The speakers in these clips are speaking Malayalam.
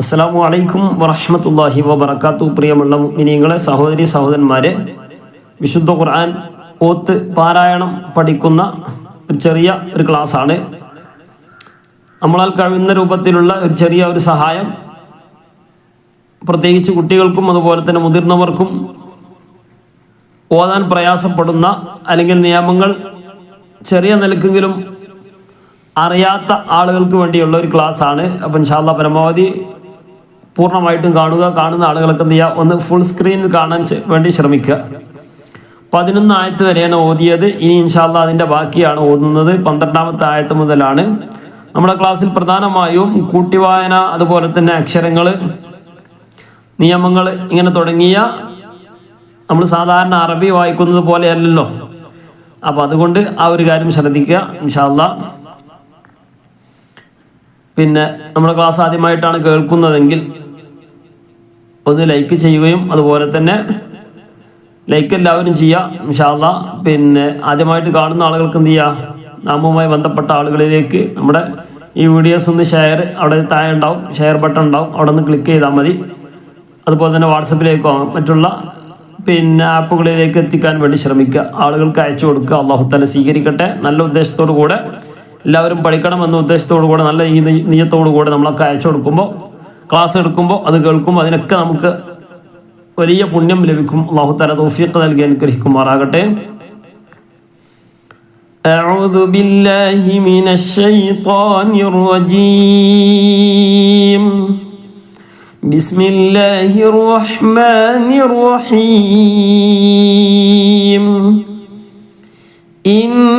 അസ്സാം വലൈക്കും വറഹമത്തല്ലാഹി വബർക്കാത്തു പ്രിയമുള്ള മിനിങ്ങളെ സഹോദരി സഹോദരന്മാരെ വിശുദ്ധ ഖുർആൻ ഓത്ത് പാരായണം പഠിക്കുന്ന ഒരു ചെറിയ ഒരു ക്ലാസ്സാണ്. നമ്മളാൽ കഴിയുന്ന രൂപത്തിലുള്ള ഒരു ചെറിയ ഒരു സഹായം. പ്രത്യേകിച്ച് കുട്ടികൾക്കും അതുപോലെ തന്നെ മുതിർന്നവർക്കും ഓതാൻ പ്രയാസപ്പെടുന്ന അല്ലെങ്കിൽ നിയമങ്ങൾ ചെറിയ നിലക്കെങ്കിലും അറിയാത്ത ആളുകൾക്ക് വേണ്ടിയുള്ള ഒരു ക്ലാസ് ആണ് അപ്പം ഇൻഷാല്ല പരമാവധി പൂർണമായിട്ടും കാണുക കാണുന്ന ആളുകളൊക്കെ എന്ത് ചെയ്യുക? ഒന്ന് ഫുൾ സ്ക്രീനിൽ കാണാൻ വേണ്ടി ശ്രമിക്കുക. പതിനൊന്ന് ആയത്ത് വരെയാണ് ഓതിയത്. ഇനി ഇൻഷാല്ല അതിന്റെ ബാക്കിയാണ് ഓതുന്നത്. പന്ത്രണ്ടാമത്തെ ആയത്ത് മുതലാണ്. നമ്മുടെ ക്ലാസ്സിൽ പ്രധാനമായും കൂട്ടിവായന അതുപോലെ തന്നെ അക്ഷരങ്ങൾ നിയമങ്ങൾ ഇങ്ങനെ തുടങ്ങിയ നമ്മൾ സാധാരണ അറബി വായിക്കുന്നത് പോലെയല്ലല്ലോ. അപ്പം അതുകൊണ്ട് ആ ഒരു കാര്യം ശ്രദ്ധിക്കുക ഇൻഷാല്ല പിന്നെ നമ്മുടെ ക്ലാസ് ആദ്യമായിട്ടാണ് കേൾക്കുന്നതെങ്കിൽ ഒന്ന് ലൈക്ക് ചെയ്യുകയും അതുപോലെ തന്നെ ലൈക്ക് എല്ലാവരും ചെയ്യുക ഇൻഷാല്ല പിന്നെ ആദ്യമായിട്ട് കാണുന്ന ആളുകൾക്ക് എന്ത് ചെയ്യുക നാമുമായി ബന്ധപ്പെട്ട ആളുകളിലേക്ക് നമ്മുടെ ഈ വീഡിയോസ് ഒന്ന് ഷെയർ അവിടെ താഴെ ഉണ്ടാവും ഷെയർ ബട്ടൺ ഉണ്ടാവും അവിടെ ഒന്ന് ക്ലിക്ക് ചെയ്താൽ മതി. അതുപോലെ തന്നെ വാട്സപ്പിലേക്കോ മറ്റുള്ള പിന്നെ ആപ്പുകളിലേക്ക് എത്തിക്കാൻ വേണ്ടി ശ്രമിക്കുക. ആളുകൾക്ക് അയച്ചു കൊടുക്കുക. അള്ളാഹു തന്നെ സ്വീകരിക്കട്ടെ. നല്ല ഉദ്ദേശത്തോടു കൂടെ എല്ലാവരും പഠിക്കണം എന്ന ഉദ്ദേശത്തോടു കൂടെ നല്ല ഈ നിയത്തോടു കൂടെ നമ്മളൊക്കെ അയച്ചു കൊടുക്കുമ്പോൾ ക്ലാസ് എടുക്കുമ്പോൾ അത് കേൾക്കുമ്പോൾ അതിനൊക്കെ നമുക്ക് വലിയ പുണ്യം ലഭിക്കും അള്ളാഹു തല തൗഫീഖ് നൽകി അനുഗ്രഹിക്കുമാറാകട്ടെ أعوذ بالله من الشيطان الرجيم بسم الله الرحمن الرحيم إنا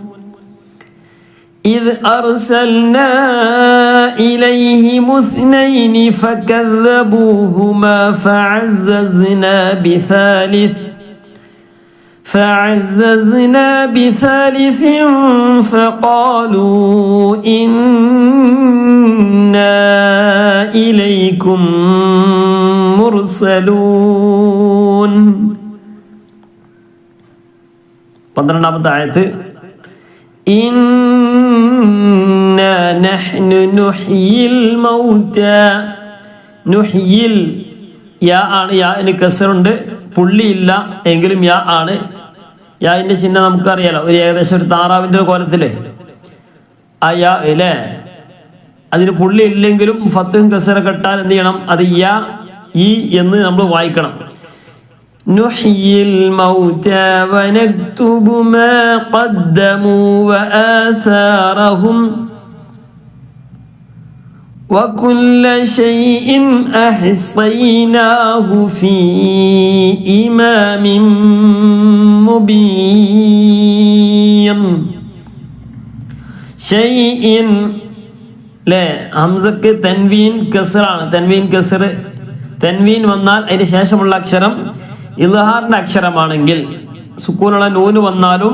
إذ أرسلنا إليهم اثنين فكذبوهما فعززنا بثالث فعززنا بثالث فقالوا إنا إليكم مرسلون. 12 ஆயத்து إنا نحن نحيي الموتى നുഹിയിൽ യാ ആണ് യാ ഇന് കസറുണ്ട് പുള്ളിയില്ല എങ്കിലും യാ ആണ് യാന്റെ ചിഹ്നം നമുക്കറിയാലോ ഒരു ഏകദേശം ഒരു താറാവിന്റെ കോലത്തില് ആ യാ ഇല്ലേ അതിന് പുള്ളി ഇല്ലെങ്കിലും ഫത്തും കസറ കെട്ടാൽ എന്ത് ചെയ്യണം അത് യാ ഈ എന്ന് നമ്മൾ വായിക്കണം نحيي الموتى ونكتب ما قدموا وآثارهم وكل شيء أحصيناه في إمام مبين شيء ല്ലേ ഹംസക്ക് തൻവീൻ കസറാണ് തൻവീൻ കസർ തൻവീൻ വന്നാൽ അതിന് ശേഷമുള്ള അക്ഷരം ഇൽഹാറിന്റെ അക്ഷരമാണെങ്കിൽ സുക്കൂനുള്ള നൂന് വന്നാലും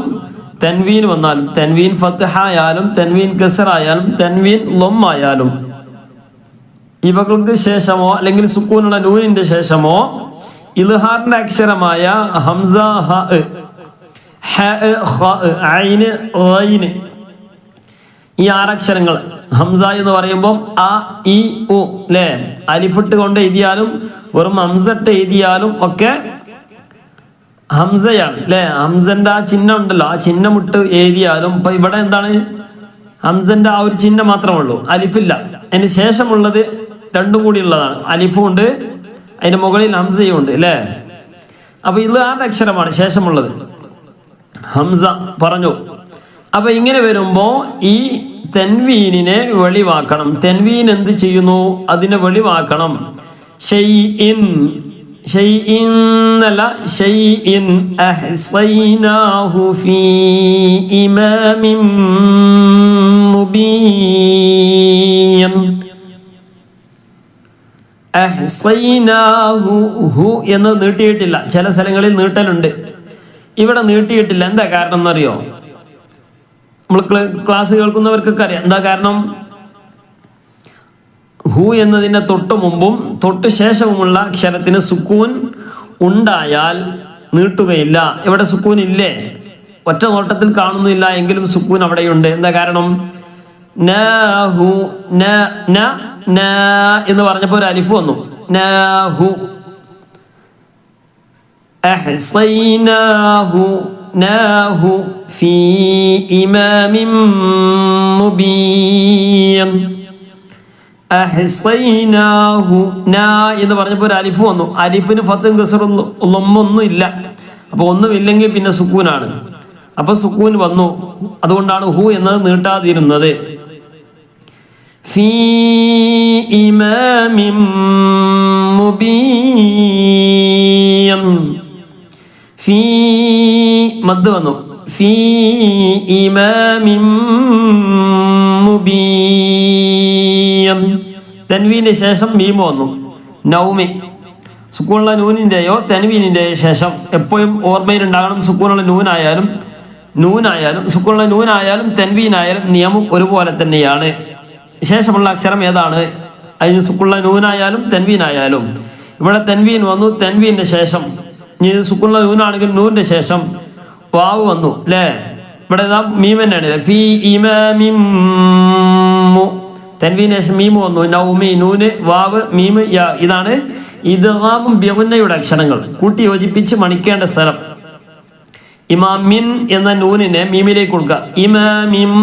തെൻവീൻ വന്നാലും തെൻവീൻ ഫത്ത്ഹ ആയാലും തെൻവീൻ കസർ ആയാലും തെൻവീൻ ലൊം ആയാലും ഇവകൾക്ക് ശേഷമോ അല്ലെങ്കിൽ സുക്കൂനുള്ള നൂനിന്റെ ശേഷമോ ഇൽഹാറിന്റെ അക്ഷരമായ ഹംസ ഹ ഈ ആറക്ഷരങ്ങൾ ഹംസ എന്ന് പറയുമ്പോൾ അ ഇ ഉ അല്ലേ അലിഫിട്ട് കൊണ്ട് എഴുതിയാലും വെറും ഹംസട്ട് എഴുതിയാലും ഒക്കെ ഹംസയാണ് അല്ലെ ഹംസന്റെ ആ ചിഹ്നം ഉണ്ടല്ലോ ആ ചിഹ്നം ഇട്ട് എഴുതിയാലും ഇപ്പൊ ഇവിടെ എന്താണ്? ഹംസന്റെ ആ ഒരു ചിഹ്നം മാത്രമേ ഉള്ളൂ. അലിഫില്ല. അതിന് ശേഷമുള്ളത് രണ്ടും കൂടി ഉള്ളതാണ്. അലിഫും ഉണ്ട്. അതിന്റെ മുകളിൽ ഹംസയും ഉണ്ട് അല്ലേ അപ്പൊ ഇത് ആ അക്ഷരമാണ് ശേഷമുള്ളത്? ഹംസ പറഞ്ഞു. അപ്പൊ ഇങ്ങനെ വരുമ്പോ ഈ തെൻവീനിനെ വെളിവാക്കണം. തെൻവീൻ എന്ത് ചെയ്യുന്നു? അതിനെ വെളിവാക്കണം. ഷൈഇൻ എന്നല്ല അഹ്സൈനാഹു ഫീ ഇമാമിൻ മുബീൻ അഹ്സൈനാഹു ഹു എന്ന് നീട്ടിയിട്ടില്ല. ചില സ്ഥലങ്ങളിൽ നീട്ടലുണ്ട്. ഇവിടെ നീട്ടിയിട്ടില്ല. എന്താ കാരണം എന്നറിയോ? നമ്മൾ ക്ലാസ് കേൾക്കുന്നവർക്കൊക്കെ അറിയാം. എന്താ കാരണം? ഹു എന്നതിന്റെ തൊട്ട് മുമ്പും തൊട്ട് ശേഷവുമുള്ള അക്ഷരത്തിന് സുക്കൂൻ ഉണ്ടായാൽ നീട്ടുകയില്ല. ഇവിടെ സുക്കൂൻ ഇല്ലേ? ഒറ്റ നോട്ടത്തിൽ കാണുന്നില്ല എങ്കിലും സുക്കൂൻ അവിടെയുണ്ട്. എന്താ കാരണം? ന ഹു ന ന എന്ന് പറഞ്ഞപ്പോൾ ഒരു അലിഫ് വന്നു. ന ഹു. അഹ്സൈനാഹു നാഹു ഫീ ഇമാമിം മുബീൻ. എന്ന് പറഞ്ഞപ്പോൾ ഒരു അലിഫ് വന്നു. അലിഫിന് ഫത്തും ഒന്നും ഇല്ല. അപ്പൊ ഒന്നുമില്ലെങ്കിൽ പിന്നെ സുക്കൂനാണ്. അപ്പൊ സുക്കൂൻ വന്നു. അതുകൊണ്ടാണ് ഹു എന്നത് നീട്ടാതിരുന്നത്. മദ് വന്നു. ഫീ ഇമാമിൻ മുബീൻ തൻവീന്റെ ശേഷം മീമ് വന്നു. നൗമി. സുക്കൂണുള്ള നൂനിന്റെയോ തൻവീനിന്റെയോ ശേഷം എപ്പോഴും ഓർമ്മയിലുണ്ടാകണം സുക്കൂണുള്ള നൂനായാലും നൂനായാലും സുക്കൂണുള്ള നൂനായാലും തെൻവീനായാലും നിയമം ഒരുപോലെ തന്നെയാണ്. ശേഷമുള്ള അക്ഷരം ഏതാണ്? അതിന് സുക്കുള്ള നൂനായാലും തെൻവീനായാലും. ഇവിടെ തെൻവീൻ വന്നു തെൻവീന്റെ ശേഷം. ഇനി സുക്കുള്ള നൂനാണെങ്കിൽ നൂറിന്റെ ശേഷം വാവ് വന്നു അല്ലേ? ഇവിടെ ഇതാ മീം തന്നെയാണ്. ഫി ഇമാമിം മു. തെൻവീന് ശേഷം മീമ് വന്നു. നൗമി നൂന് വാവ് മീമ് ഇതാണ് ഇദ്ഗാമും ബിഗുന്നയുടെ അക്ഷരങ്ങൾ. കൂട്ടി യോജിപ്പിച്ച് മണിക്കേണ്ട സ്ഥലം. ഇമാമിൻ എന്ന നൂനിനെ മീമിലേക്ക് കൊടുക്കുക ഇമാമിം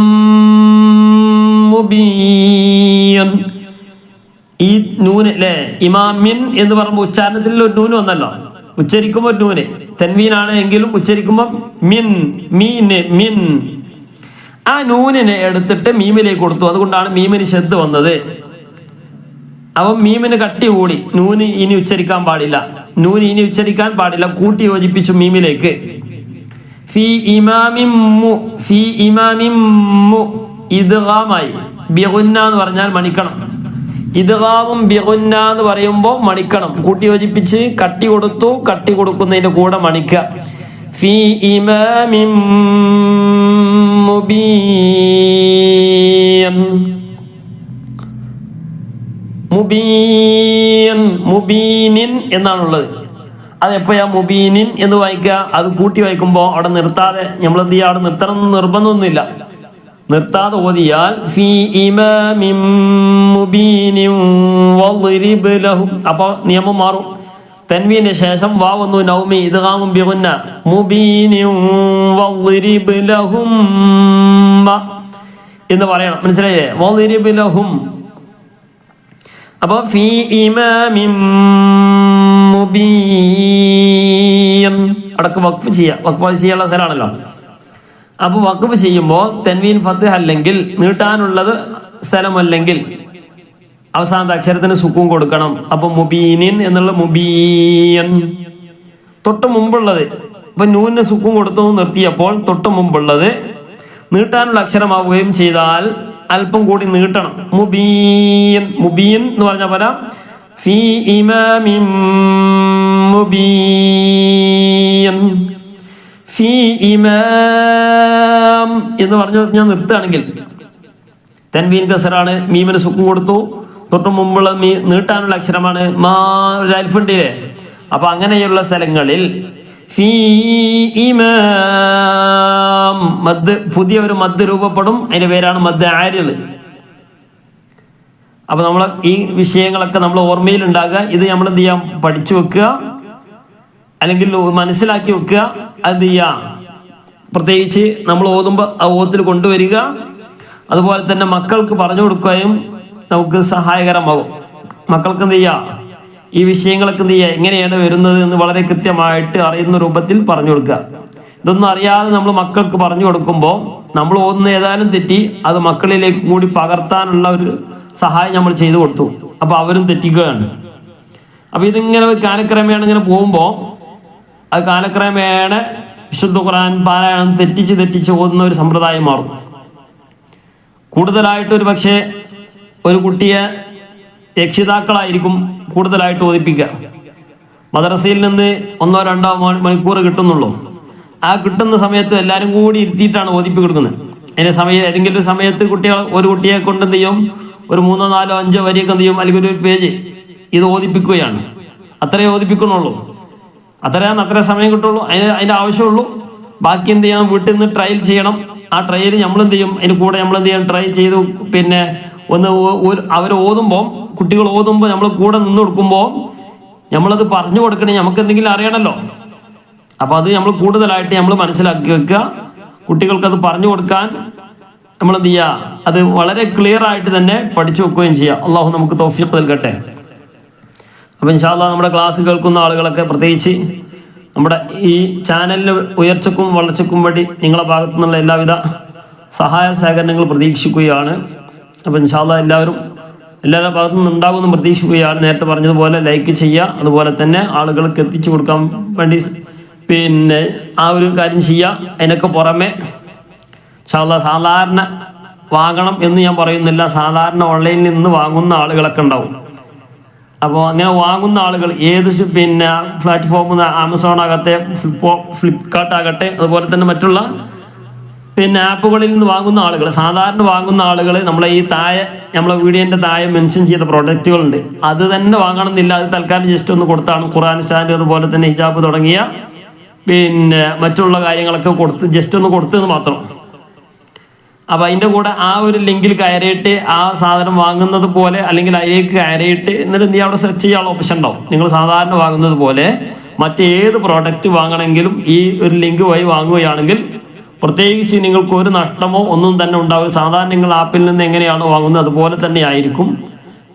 ഈ നൂന് അല്ലേ ഇമാമിൻ എന്ന് പറയുമ്പോൾ ഉച്ചാരണത്തിൽ ഒരു നൂന് വന്നല്ലോ. ഉച്ചരിക്കുമ്പോൾ നൂന്. തെൻവീനാണ് എങ്കിലും ഉച്ചരിക്കുമ്പോൾ മിൻ മീന് മിൻ. ആ നൂനിനെ എടുത്തിട്ട് മീമിലേക്ക് കൊടുത്തു. അതുകൊണ്ടാണ് മീമിന് ശബ്ദ് വന്നത്. അവൻ മീമിന് കട്ടി കൂടി നൂന് ഇനി ഉച്ചരിക്കാൻ പാടില്ല. നൂന് ഇനി ഉച്ചരിക്കാൻ പാടില്ല. കൂട്ടി യോജിപ്പിച്ചു മീമിലേക്ക്. ബിഗുന്ന എന്ന് പറഞ്ഞാൽ മണിക്കണം. ഇദ്ഗാമും ബിഗുന്ന എന്ന് പറയുമ്പോൾ മണിക്കണം. കൂട്ടി യോജിപ്പിച്ച് കട്ടി കൊടുത്തു. കട്ടി കൊടുക്കുന്നതിന്റെ കൂടെ മണിക്കുക. ഫി ഇമാമിം മുബീൻ. മുബീൻ മുബീനിൻ എന്നാണുള്ളത്. അത് എപ്പോഴാ മുബീനിൻ എന്ന് വായിക്കുക? അത് കൂട്ടി വായിക്കുമ്പോൾ അവിടെ നിർത്താതെ നമ്മൾ എന്ത് ചെയ്യുക? അവിടെ നിർത്തണം എന്ന് നിർബന്ധമൊന്നുമില്ല. നിർത്താതെ ഓതിയാൽ ഫി മുബീനിൻ അപ്പോൾ നിയമം മാറും. തൻവീന് ശേഷം വാ വന്നു നൗമി ഇത് കാമും ബിഗുന്ന. വളിരിബ് ലഹും എന്ന് പറയണം. മനസ്സിലായില്ലേ? വളിരിബ് ലഹും അപ്പൊ ഫി മുബീൻ അടക്ക് വഖഫ് ചെയ്യാം. വഖഫ് ചെയ്യാനുള്ള സ്ഥലമാണല്ലോ. അപ്പൊ വഖഫ് ചെയ്യുമ്പോൾ തൻവീൻ ഫത്ത് അല്ലെങ്കിൽ നീട്ടാനുള്ളത് സ്ഥലമല്ലെങ്കിൽ അവസാനത്തെ അക്ഷരത്തിന് സുക്കും കൊടുക്കണം. അപ്പൊ മുബീനിൻ എന്നുള്ള മുബീയൻ. തൊട്ട് മുമ്പുള്ളത്. ഇപ്പൊ നൂന് സുക്കും കൊടുത്തു നിർത്തിയപ്പോൾ തൊട്ട് മുമ്പുള്ളത് നീട്ടാനുള്ള അക്ഷരമാവുകയും ചെയ്താൽ അല്പം കൂടി നീട്ടണം. മുബീൻ മുബീൻ എന്ന് പറഞ്ഞ പോലെ ഇമാം എന്ന് പറഞ്ഞു ഞാൻ നിർത്തുകയാണെങ്കിൽ. തൻവീൻ കസറാണ് മീമിന് സുക്കും കൊടുത്തു. തൊട്ട് മുമ്പുള്ള മീ നീട്ടാനുള്ള അക്ഷരമാണ് മാ ഒരു അപ്പൊ അങ്ങനെയുള്ള സ്ഥലങ്ങളിൽ ഫീ മദ് പുതിയ ഒരു മദ് രൂപപ്പെടും. അതിന്റെ പേരാണ് മദ് ആര്യത് അപ്പൊ നമ്മൾ ഈ വിഷയങ്ങളൊക്കെ നമ്മൾ ഓർമ്മയിൽ ഉണ്ടാകുക ഇത് നമ്മൾ എന്ത് ചെയ്യാം? പഠിച്ചു വെക്കുക. അല്ലെങ്കിൽ മനസ്സിലാക്കി വെക്കുക. അത് ചെയ്യാം? പ്രത്യേകിച്ച് നമ്മൾ ഓതുമ്പോൾ ആ ഓത്തിൽ കൊണ്ടുവരിക. അതുപോലെ തന്നെ മക്കൾക്ക് പറഞ്ഞു കൊടുക്കുകയും നമുക്ക് സഹായകരമാകും. മക്കൾക്ക് എന്ത് ചെയ്യാം? ഈ വിഷയങ്ങളൊക്കെ എന്ത് ചെയ്യുക എങ്ങനെയാണ് വരുന്നത് എന്ന് വളരെ കൃത്യമായിട്ട് അറിയുന്ന രൂപത്തിൽ പറഞ്ഞു കൊടുക്കുക. ഇതൊന്നും അറിയാതെ നമ്മൾ മക്കൾക്ക് പറഞ്ഞു കൊടുക്കുമ്പോൾ നമ്മൾ ഒന്ന് ഏതായാലും തെറ്റി അത് മക്കളിലേക്ക് കൂടി പകർത്താനുള്ള ഒരു സഹായം നമ്മൾ ചെയ്തു കൊടുത്തു. അപ്പോൾ അവരും തെറ്റിക്കുകയാണ്. അപ്പൊ ഇതിങ്ങനെ കാലക്രമേണ ഇങ്ങനെ പോകുമ്പോൾ അത് കാലക്രമേണ വിശുദ്ധ ഖുർആൻ പാരായണം തെറ്റിച്ച് തെറ്റിച്ച് ഓതുന്ന ഒരു സമ്പ്രദായം മാറും. കൂടുതലായിട്ട് ഒരു പക്ഷേ ഒരു കുട്ടിയെ രക്ഷിതാക്കളായിരിക്കും കൂടുതലായിട്ട് ഓദിപ്പിക്കുക മദ്രസയിൽ നിന്ന് ഒന്നോ രണ്ടോ മണി- മണിക്കൂർ കിട്ടുന്നുള്ളൂ. ആ കിട്ടുന്ന സമയത്ത് എല്ലാവരും കൂടി ഇരുത്തിയിട്ടാണ് ഓദിപ്പി കൊടുക്കുന്നത്. അതിന്റെ സമയം ഏതെങ്കിലും ഒരു സമയത്ത് കുട്ടികൾ ഒരു കുട്ടിയെ കൊണ്ട് എന്ത് ചെയ്യും? ഒരു മൂന്നോ നാലോ അഞ്ചോ വരിയൊക്കെ എന്ത് ചെയ്യും? അല്ലെങ്കിൽ ഒരു പേജ് ഇത് ഓദിപ്പിക്കുകയാണ് അത്രേ ഓദിപ്പിക്കണുള്ളൂ അത്രയാണ് അത്ര സമയം കിട്ടുള്ളൂ. അതിന് അതിന്റെ ആവശ്യമുള്ളൂ. ബാക്കി എന്ത് ചെയ്യണം? വീട്ടിൽ നിന്ന് ട്രയൽ ചെയ്യണം. ആ ട്രയൽ നമ്മൾ എന്ത് ചെയ്യും? അതിന് കൂടെ നമ്മൾ എന്ത് ചെയ്യണം? ട്രൈ ചെയ്തു പിന്നെ ഒന്ന് അവർ ഓതുമ്പോൾ കുട്ടികൾ ഓതുമ്പോൾ നമ്മൾ കൂടെ നിന്ന് കൊടുക്കുമ്പോൾ നമ്മളത് പറഞ്ഞു കൊടുക്കണേ നമുക്ക് എന്തെങ്കിലും അറിയണമല്ലോ അപ്പോൾ അത് നമ്മൾ കൂടുതലായിട്ട് നമ്മൾ മനസ്സിലാക്കി വെക്കുക. കുട്ടികൾക്ക് അത് പറഞ്ഞു കൊടുക്കാൻ നമ്മൾ എന്ത് ചെയ്യുക? അത് വളരെ ക്ലിയർ ആയിട്ട് തന്നെ പഠിച്ചു വെക്കുകയും ചെയ്യുക. അള്ളാഹു നമുക്ക് തോഫിക്ക് നൽകട്ടെ. അപ്പം ഇൻഷാല്ല നമ്മുടെ ക്ലാസ് കേൾക്കുന്ന ആളുകളൊക്കെ പ്രത്യേകിച്ച് നമ്മുടെ ഈ ചാനലിന് ഉയർച്ചക്കും വളർച്ചക്കും വേണ്ടി നിങ്ങളുടെ ഭാഗത്തു നിന്നുള്ള എല്ലാവിധ സഹായ സഹകരണങ്ങൾ പ്രതീക്ഷിക്കുകയാണ്. അപ്പം ഇൻഷാല്ല എല്ലാവരും എല്ലാവരും ഭാഗത്തു നിന്ന് ഉണ്ടാകുമെന്ന് പ്രതീക്ഷിക്കുകയാണ്. നേരത്തെ പറഞ്ഞതുപോലെ ലൈക്ക് ചെയ്യുക. അതുപോലെ തന്നെ ആളുകൾക്ക് എത്തിച്ചു കൊടുക്കാൻ വേണ്ടി പിന്നെ ആ ഒരു കാര്യം ചെയ്യുക. അതിനൊക്കെ പുറമെ ഇൻഷാല്ല സാധാരണ വാങ്ങണം എന്ന് ഞാൻ പറയുന്നില്ല. സാധാരണ ഓൺലൈനിൽ നിന്ന് വാങ്ങുന്ന ആളുകളൊക്കെ ഉണ്ടാവും. അപ്പോൾ അങ്ങനെ വാങ്ങുന്ന ആളുകൾ ഏത് പിന്നെ പ്ലാറ്റ്ഫോമിൽ ആമസോൺ ആകട്ടെ ഫ്ലിപ്പോ ഫ്ലിപ്കാർട്ട് ആകട്ടെ അതുപോലെ തന്നെ മറ്റുള്ള പിന്നെ ആപ്പുകളിൽ നിന്ന് വാങ്ങുന്ന ആളുകൾ സാധാരണ വാങ്ങുന്ന ആളുകൾ നമ്മളെ ഈ താഴെ നമ്മളെ വീഡിയോന്റെ താഴെ മെൻഷൻ ചെയ്ത പ്രോഡക്റ്റുകളുണ്ട് അത് തന്നെ വാങ്ങണമെന്നില്ല. അത് തൽക്കാലം ജസ്റ്റ് ഒന്ന് കൊടുത്താണ്. ഖുറാൻ സ്റ്റാൻഡ് അതുപോലെ തന്നെ ഹിജാബ് തുടങ്ങിയ പിന്നെ മറ്റുള്ള കാര്യങ്ങളൊക്കെ കൊടുത്ത് ജസ്റ്റ് ഒന്ന് കൊടുത്തത് മാത്രം. അപ്പം അതിന്റെ കൂടെ ആ ഒരു ലിങ്കിൽ കയറിയിട്ട് ആ സാധനം വാങ്ങുന്നത് പോലെ അല്ലെങ്കിൽ അതിലേക്ക് കയറിയിട്ട് എന്നിട്ട് നീ അവിടെ സെർച്ച് ചെയ്യാനുള്ള ഓപ്ഷൻ ഉണ്ടാവും. നിങ്ങൾ സാധാരണ വാങ്ങുന്നത് പോലെ മറ്റേത് പ്രോഡക്റ്റ് വാങ്ങണമെങ്കിലും ഈ ഒരു ലിങ്ക് വഴി വാങ്ങുകയാണെങ്കിൽ പ്രത്യേകിച്ച് നിങ്ങൾക്ക് ഒരു നഷ്ടമോ ഒന്നും തന്നെ ഉണ്ടാവില്ല. സാധാരണ നിങ്ങൾ ആപ്പിൽ നിന്ന് എങ്ങനെയാണോ വാങ്ങുന്നത് അതുപോലെ തന്നെ ആയിരിക്കും.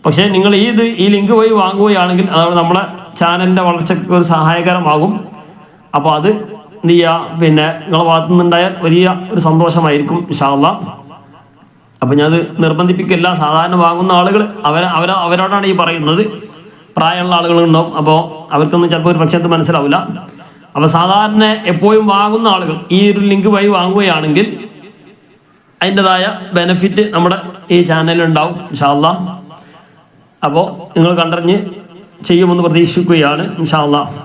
പക്ഷേ നിങ്ങൾ ഈ ഇത് ഈ ലിങ്ക് വഴി വാങ്ങുകയാണെങ്കിൽ അത് നമ്മുടെ ചാനലിന്റെ വളർച്ചയ്ക്ക് ഒരു സഹായകരമാകും. അപ്പോൾ അത് എന്ത് ചെയ്യുക? പിന്നെ നിങ്ങളെ ഭാഗത്തു നിന്നുണ്ടായാൽ വലിയ ഒരു സന്തോഷമായിരിക്കും ഇഷാള്ള അപ്പം ഞാനത് നിർബന്ധിപ്പിക്കില്ല. സാധാരണ വാങ്ങുന്ന ആളുകൾ അവർ അവർ അവരോടാണ് ഈ പറയുന്നത്. പ്രായമുള്ള ആളുകളുണ്ടാവും. അപ്പോൾ അവർക്കൊന്നും ചിലപ്പോൾ ഒരു പക്ഷേ അത് മനസ്സിലാവില്ല. അപ്പോൾ സാധാരണ എപ്പോഴും വാങ്ങുന്ന ആളുകൾ ഈ ഒരു ലിങ്ക് വഴി വാങ്ങുകയാണെങ്കിൽ അതിൻ്റെതായ ബെനിഫിറ്റ് നമ്മുടെ ഈ ചാനലിൽ ഉണ്ടാവും ഇൻഷാല്ല അപ്പോൾ നിങ്ങൾ കണ്ടറിഞ്ഞ് ചെയ്യുമെന്ന് പ്രതീക്ഷിക്കുകയാണ് ഇൻഷാല്ല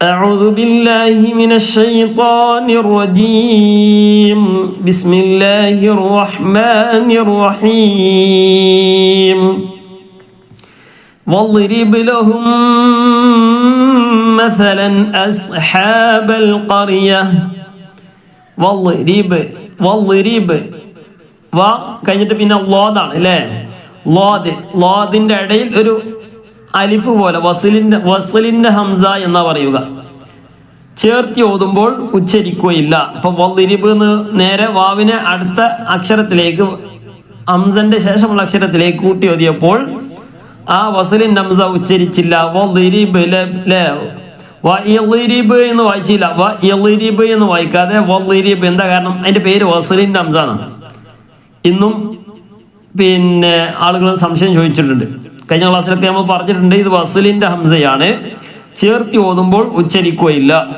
أعوذ بالله من الشيطان الرجيم بسم الله الرحمن الرحيم واضرب لهم مثلا أصحاب القرية واضرب واضرب വ കഴിഞ്ഞിട്ട് പിന്നെ ലോദാണ് അല്ലേ ലോദ് ലോദിന്റെ ഇടയിൽ ഒരു അലിഫ് പോലെ വസലിന്റെ വസലിന്റെ ഹംസ എന്നാ പറയുക ചേർത്തി ഓതുമ്പോൾ ഉച്ചരിക്കുകയില്ല അപ്പൊ വല്ലിരിബ് എന്ന് നേരെ വാവിനെ അടുത്ത അക്ഷരത്തിലേക്ക് ഹംസന്റെ ശേഷമുള്ള അക്ഷരത്തിലേക്ക് കൂട്ടി ഓതിയപ്പോൾ ആ വസലിൻ ഹംസ ഉച്ചരിച്ചില്ല. എന്ന് വായിച്ചില്ല. വ എന്ന് വായിക്കാതെ വല്ലിരിബ് എന്താ കാരണം? അതിന്റെ പേര് വസലിൻ ഹംസ ആണ് ഇന്നും പിന്നെ ആളുകൾ സംശയം ചോദിച്ചിട്ടുണ്ട്. കഴിഞ്ഞ ക്ലാസ്സിലൊക്കെ നമ്മൾ പറഞ്ഞിട്ടുണ്ട് ഇത് വസലിന്റെ ഹംസയാണ്. ചേർത്തി ഓതുമ്പോൾ ഉച്ചരിക്കുകയില്ല.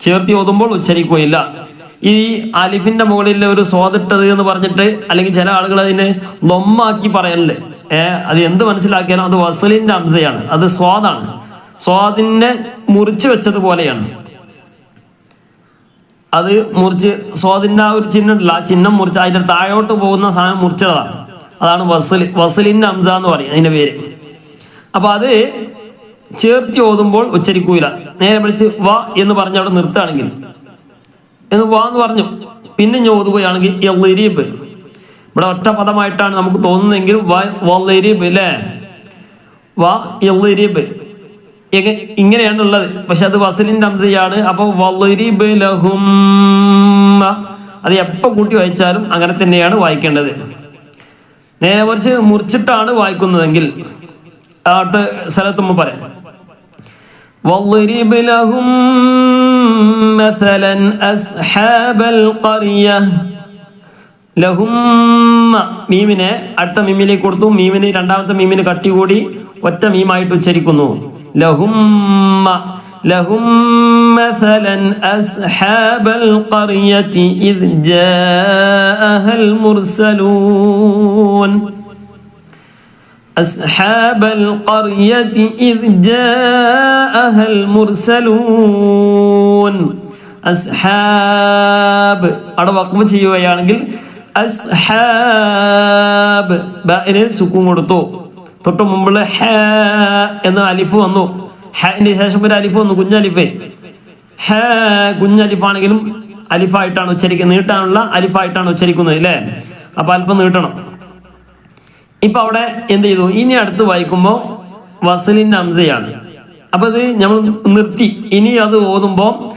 ചേർത്തി ഓതുമ്പോൾ ഉച്ചരിക്കുകയില്ല. ഈ അലിഫിന്റെ മുകളിൽ ഒരു സ്വാദിട്ടത് എന്ന് പറഞ്ഞിട്ട് അല്ലെങ്കിൽ ചില ആളുകൾ അതിനെ ലൊമ്മാക്കി പറയലുണ്ട് ഏ അത് എന്ത് മനസ്സിലാക്കിയാലും അത് വസലിന്റെ അംസയാണ്. അത് സ്വാദാണ്. സ്വാദിനെ മുറിച്ചു വെച്ചതുപോലെയാണ്. അത് മുറിച്ച് സ്വാദിന്റെ ആ ഒരു ചിഹ്നം ഉണ്ടല്ലോ ആ ചിഹ്നം മുറിച്ച് അതിന്റെ താഴോട്ട് പോകുന്ന സാധനം മുറിച്ചതാണ്. അതാണ് വസൽ വസലിന്റെ അംസ എന്ന് പറയും അതിന്റെ പേര്. അപ്പൊ അത് ചേർത്തി ഓതുമ്പോൾ ഉച്ചരിക്കൂല. നേരെ വിളിച്ച് വ എന്ന് പറഞ്ഞ് അവിടെ നിർത്തുകയാണെങ്കിൽ. എന്ന് വാ എന്ന് പറഞ്ഞു. പിന്നെ ഞാൻ ഓതുകയാണെങ്കിൽ എളിരീബ് ഇവിടെ ഒറ്റ പദമായിട്ടാണ് നമുക്ക് തോന്നുന്നതെങ്കിൽ വളിരീബ് അല്ലേ വ എളിരീബ് ഇങ്ങനെയാണ് ഉള്ളത് പക്ഷെ അത് വസലിന്റെ അംസയാണ് അപ്പൊ വളിരിബ് ലഹും അത് എപ്പോ കൂട്ടി വായിച്ചാലും അങ്ങനെ തന്നെയാണ് വായിക്കേണ്ടത് നേരെ മറിച്ച് മുറിച്ചിട്ടാണ് വായിക്കുന്നതെങ്കിൽ അടുത്ത സ്ഥലത്ത് നമ്മൾ പറയാം واضرب لهم مثلا أصحاب القرية ലഹും മീമിനെ അടുത്ത മീമിലേക്ക് കൊടുത്തു മീമിന് രണ്ടാമത്തെ മീമിന് കട്ടി കൂടി ഒറ്റ മീമായിട്ട് ഉച്ചരിക്കുന്നു ലഹും لهم مثلا أصحاب القرية إذ جاءها المرسلون أصحاب القرية إذ جاءها المرسلون അസ്ഹാബ് അവിടെ വക്കുമ്പ് ചെയ്യുകയാണെങ്കിൽ അസ്ഹാബ്. ബാന് കൊടുത്തു. തൊട്ട് മുമ്പുള്ള ഹ എന്ന അലിഫ് വന്നു. ഹിന്റെ ശേഷം ഒരു അലിഫ് വന്നു കുഞ്ഞലിഫേ ഹ കുഞ്ഞലിഫാണെങ്കിലും അലിഫായിട്ടാണ് ഉച്ചരിക്കുന്നത്. നീട്ടാനുള്ള അലിഫായിട്ടാണ് ഉച്ചരിക്കുന്നത് അല്ലേ അപ്പൊ അല്പം നീട്ടണം. ഇപ്പൊ അവിടെ എന്ത് ചെയ്തു? ഇനി അടുത്ത് വായിക്കുമ്പോൾ വസലിന്റെ അംസയാണ്. അപ്പൊ ഇത് നമ്മൾ നിർത്തി. ഇനി അത് ഓതുമ്പോ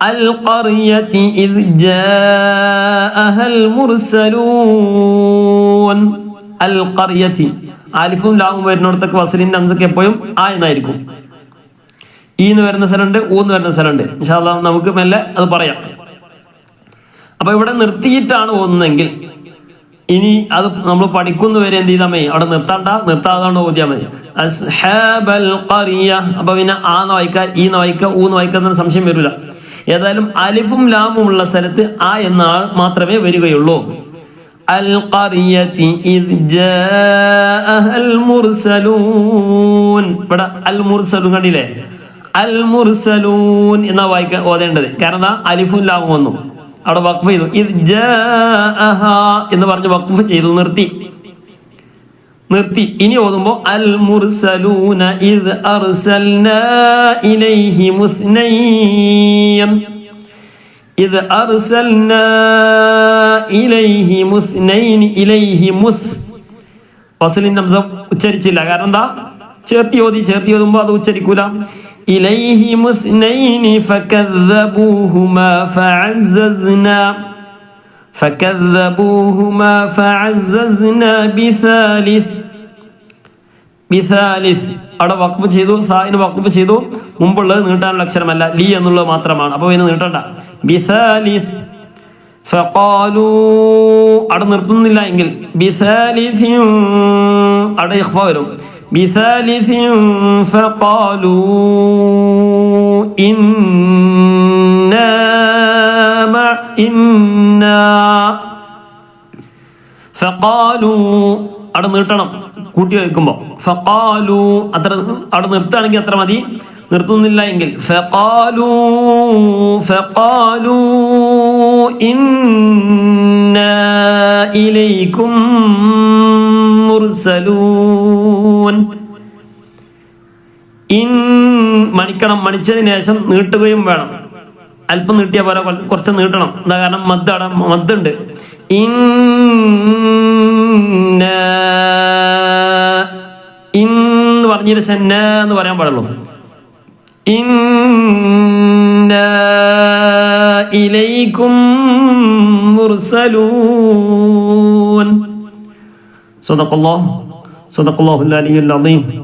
അൽ ഖറിയതി جاءها المرسلون ഖറിയതി ആലിഫും ലാവും വരുന്നിടത്തൊക്കെ വസലിന്റെ അംസക്ക് എപ്പോഴും ആ എന്നായിരിക്കും. ഈ എന്ന് വരുന്ന സ്ഥലമുണ്ട് ഊ എന്ന് വരുന്ന സ്ഥലമുണ്ട്. ഇൻഷാല്ല നമുക്ക് മെല്ലെ അത് പറയാം. അപ്പൊ ഇവിടെ നിർത്തിയിട്ടാണ് ഓതുന്നതെങ്കിൽ ഇനി അത് നമ്മൾ പഠിക്കുന്നവരെ എന്ത് ചെയ്താൽ മതി. അവിടെ നിർത്താണ്ട നിർത്താതാണ് ഓതിയാൽ മതി. അപ്പൊ പിന്നെ ആ എന്ന് വായിക്ക ഈ എന്ന് വായിക്ക ഊ എന്ന് വായിക്ക എന്ന സംശയം വരില്ല. ഏതായാലും അലിഫും ലാമും ഉള്ള സ്ഥലത്ത് ആ എന്ന ആൾ മാത്രമേ വരികയുള്ളൂ. കണ്ടില്ലേ? അൽ മുർസലൂൻ എന്നാ വായിക്കാൻ ഓതേണ്ടത്. കാരണം ദാ അലിഫും ലാമും വന്നു. അവിടെ വഖഫ് ചെയ്തു. എന്ന് പറഞ്ഞ് വഖഫ് ചെയ്തു നിർത്തി. നിർത്തി. ഇനി ഓതുമ്പോ അൽ മുർസലൂന ഇദ് അർസൽന ഇലൈഹി മുസ്നയ്യം ഇദ് അർസൽന ഇലൈഹി മുസ്നൈൻ ഇലൈഹി മുസ്. ഫസലിൻ ഹംസ ഉച്ചരിച്ചില്ല. കാരണം എന്താ? ചേർത്തി ഓതി ചേർത്തി ഓതുമ്പോ അത് ഉച്ചരിക്കൂല. ഇലൈഹി മുസ്നൈൻ ഫകദ്ദബൂഹുമാ ഫഅസ്സസ്നാ. فكذبوهما فعززنا بثالث ബിസാലിസ് അവിടെ വക്ഫ് ചെയ്തു സായിന് വക്ഫ് ചെയ്തു മുമ്പുള്ളത് നീട്ടാനുള്ള അക്ഷരമല്ല ലി എന്നുള്ളത് മാത്രമാണ് അപ്പൊ പിന്നെ നീട്ടണ്ട ബിസാലിസ് ഫഖാലു അവിടെ നിർത്തുന്നില്ല എങ്കിൽ ബിസാലിസിൻ അവിടെ ഇഖ്ഫ വരും ബിസാലിസിൻ ഫഖാലു ഇന്നാ മഅ ഇന്നാ. ഫഖാലു അവിടെ നീട്ടണം കൂട്ടി വയ്ക്കുമ്പോ. ഫഖാലു അത്ര അവിടെ നിർത്തുകയാണെങ്കിൽ അത്ര മതി. നിർത്തുന്നില്ല എങ്കിൽ ഫഖാലു ഫഖാലു ഇന്നാ ഇലൈക്കും മുർസലൂൻ. ഇൻ മണിക്കണം മണിച്ചതിന് ശേഷം നീട്ടുകയും വേണം. അല്പം നീട്ടിയ പോലെ കുറച്ച് നീട്ടണം. എന്താ കാരണം? മദ് അവിടെ മദ്ദുണ്ട് ഇന്ന പറഞ്ഞൊരു ശന്ന എന്ന് പറയാൻ പാടുള്ളൂ. ഇന്ന ഇലൈക്കും മുർസലൂൻ. അലിയുൽ അദീം.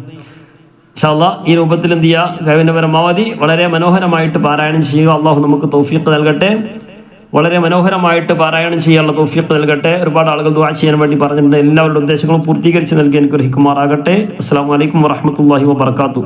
ഇൻഷാല്ലാ ഈ രൂപത്തിൽ എന്ത് ചെയ്യുക കഴിവിന്റെ പരമാവധി വളരെ മനോഹരമായിട്ട് പാരായണം ചെയ്യുക. അള്ളാഹു നമുക്ക് തൗഫീഖ് നൽകട്ടെ. വളരെ മനോഹരമായിട്ട് പാരായണം ചെയ്യാനുള്ള തൗഫീഖ് നൽകട്ടെ. ഒരുപാട് ആളുകൾ ദുവാ ചെയ്യാൻ വേണ്ടി പറഞ്ഞിട്ടുണ്ട്. എല്ലാവരുടെ ഉദ്ദേശങ്ങളും പൂർത്തീകരിച്ച് നൽകി എനിക്ക് ഒരു ഹിക്കുമാറാകട്ടെ അസ്സാം വലൈക്കും വറഹമത്തല്ലാഹി വബർക്കാത്തു